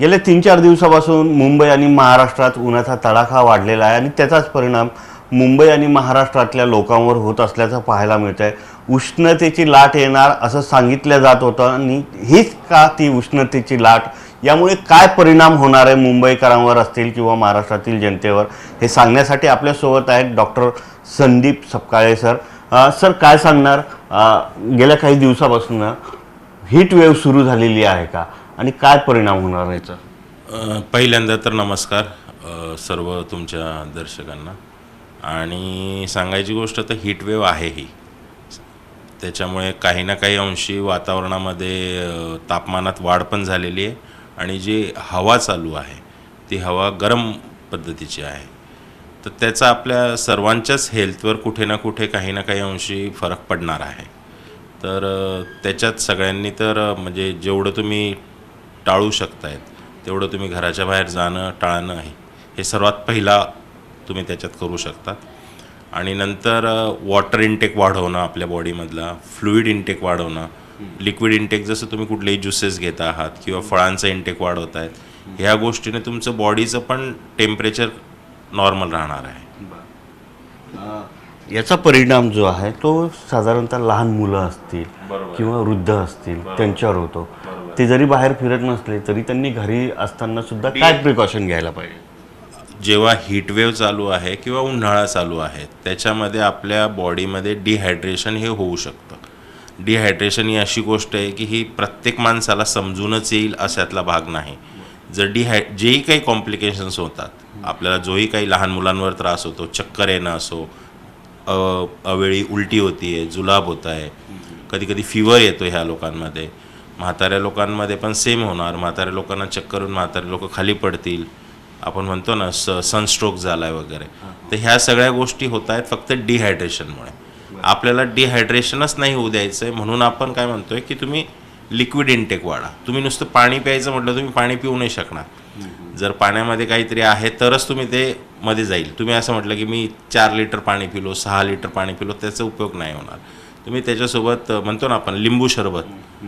गेल्या तीन चार दिवसापासून मुंबई आणि महाराष्ट्रात उन्हाचा तडाखा वाढलेला आहे आणि त्याचाच परिणाम मुंबई आणि महाराष्ट्रातल्या लोकांवर होत असल्याचं पाहायला मिळत आहे उष्णतेची लाट येणार असं सांगितलं जात होतं आणि हीच का ती उष्णतेची लाट? यामुळे काय परिणाम होणार आहे मुंबईकरांवर असतील किंवा महाराष्ट्रातील जनतेवर? हे सांगण्यासाठी आपल्यासोबत आहेत doctor Sandeep Sapkale sir. Sir काय सांगणार? गेल्या काही दिवसापासून हीट वेव्ह सुरू झालेली आहे का? आणि काय परिणाम होणार याचा? पहिल्यांदा तर नमस्कार सर्व तुमच्या दर्शकांना. आणि सांगायची गोष्ट तर हीटवेव आहे ही त्याच्यामुळे काही ना काही अंशी वातावरणामध्ये तापमानात वाढ पण झालेली आहे. आणि जी हवा चालू आहे ती हवा गरम पद्धतीची आहे. तर त्याचा आपल्या सर्वांच्याच हेल्थवर कुठे ना कुठे काही ना काही अंशी फरक पडणार आहे. तर त्याच्यात सगळ्यांनी तर म्हणजे जेवढं तुम्ही टाळू शकतायत. तेवढं तुम्ही घराच्या बाहेर जाणं टाळणं आहे. हे सर्वात पहिला तुम्ही त्याच्यात करू शकतात आणि नंतर वॉटर इंटेक वाढवणं आपल्या बॉडीमधला फ्लुईड इंटेक वाढवणं. लिक्विड इंटेक जसं तुम्ही कुठलेही ज्युसेस घेत आहात किंवा फळांचं इंटेक वाढवत आहेत ह्या गोष्टीने तुमचं बॉडीचं पण टेम्परेचर नॉर्मल राहणार आहे. याचा परिणाम जो आहे तो साधारणतः लहान मुलं असतील. किंवा वृद्ध असतील त्यांच्यावर होतो. ते जरी बाहेर फिरत नसले तरी त्यांनी घरी असताना सुद्धा काय प्रिकॉशन घ्यायला पाहिजे? जेव्हा हीटवेव्ह चालू आहे किंवा उन्हाळा चालू आहे त्याच्यामध्ये आपल्या बॉडीमध्ये डिहायड्रेशन हे होऊ शकतं. डिहायड्रेशन ही अशी गोष्ट आहे की ही प्रत्येक माणसाला समजूनच येईल अशातला भाग नाही. जर डिहाय जेही काही कॉम्प्लिकेशन्स होतात आपल्याला जोही काही लहान मुलांवर त्रास होतो चक्कर येणं असो अवेळी उलटी होती जुलाब होत आहे कधी कधी फिवर येतो ह्या लोकांमध्ये म्हाताऱ्या लोकांमध्ये पण सेम होणार. म्हाताऱ्या लोकांना चक्कर येऊन म्हातारे लोक खाली पडतील. आपण म्हणतो ना स सनस्ट्रोक झाला आहे वगैरे. तर ह्या सगळ्या गोष्टी होत आहेत फक्त डिहायड्रेशनमुळे आपल्याला डिहायड्रेशनच नाही होऊ द्यायचं आहे म्हणून आपण काय म्हणतोय की तुम्ही लिक्विड इंटेक वाढा. तुम्ही नुसतं पाणी प्यायचं म्हटलं तुम्ही पाणी पिऊ नाही शकणार. जर पाण्यामध्ये काहीतरी आहे तरच तुम्ही ते मध्ये जाईल. तुम्ही असं म्हटलं की मी चार लिटर पाणी पिलो सहा लिटर पाणी पिलो त्याचा उपयोग नाही होणार. तुम्ही त्याच्यासोबत म्हणतो ना आपण लिंबू सरबत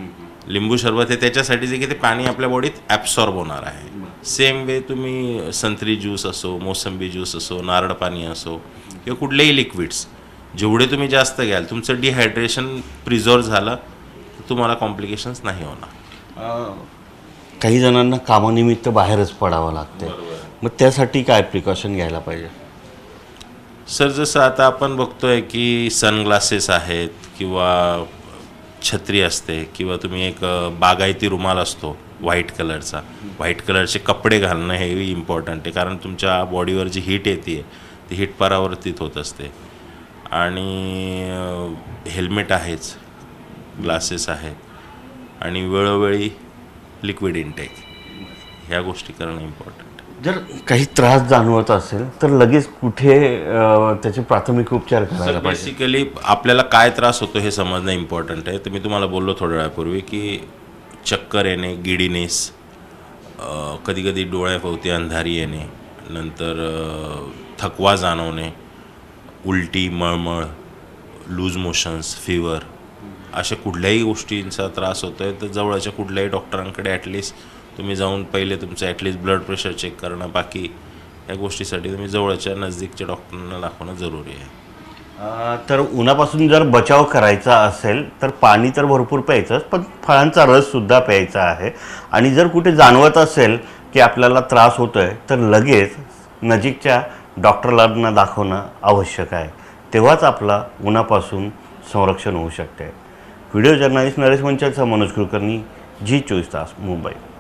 लिंबू सरबत हे त्याच्यासाठी जे की ते पाणी आपल्या बॉडीत ॲब्सॉर्ब होणार आहे. सेम वे तुम्ही संत्री ज्यूस असो मोसंबी ज्यूस असो नारळ पाणी असो किंवा कुठलेही लिक्विड्स जेवढे तुम्ही जास्त घ्याल तुमचं डिहायड्रेशन प्रिझर्व झालं तर तुम्हाला कॉम्प्लिकेशन्स नाही होणार. काही जणांना कामानिमित्त बाहेरच पडावं लागते मग त्यासाठी काय प्रिकॉशन घ्यायला पाहिजे? सर जसं आता आपण बघतोय की सनग्लासेस आहेत किंवा छत्री असते किंवा तुम्ही एक बागायती रुमाल असतो व्हाईट कलरचा. व्हाईट कलरचे कपडे घालणं हे इम्पॉर्टंट आहे. कारण तुमच्या बॉडीवर जी हीट येते ती हीट परावर्तित होत असते. आणि हेल्मेट आहेच ग्लासेस आहेत. आणि वेळोवेळी लिक्विड इंटेक ह्या गोष्टी करणं इम्पॉर्टंट जर काही त्रास जाणवत असेल तर लगेच कुठे त्याचे प्राथमिक उपचार करायला बेसिकली आपल्याला काय त्रास होतो हे समजणं इम्पॉर्टंट आहे. तर मी तुम्हाला बोललो थोड्या वेळापूर्वी की चक्कर येणे गिडीनेस कधी कधी डोळ्याभोवती अंधारी येणे नंतर थकवा जाणवणे उलटी मळमळ लूज मोशन्स फिवर अशा कुठल्याही गोष्टींचा त्रास होतो आहे तर जवळच्या कुठल्याही डॉक्टरांकडे ॲटलिस्ट तुम्ही जाऊन पहिले तुमचं ॲटलिस्ट ब्लड प्रेशर चेक करणं बाकी या गोष्टीसाठी तुम्ही जवळच्या नजदीकच्या डॉक्टरांना दाखवणं जरुरी आहे. तर उन्हापासून जर बचाव करायचा असेल तर पाणी तर भरपूर प्यायचंच पण फळांचा रससुद्धा प्यायचा आहे. आणि जर कुठे जाणवत असेल की आपल्याला त्रास होतो आहे तर लगेच नजीकच्या डॉक्टरला दाखवणं आवश्यक आहे. तेव्हाच आपला उन्हापासून संरक्षण होऊ शकते. व्हिडिओ जर्नलिस्ट नरेश मंचाचा मनोज कुलकर्णी जी चोवीस तास मुंबई.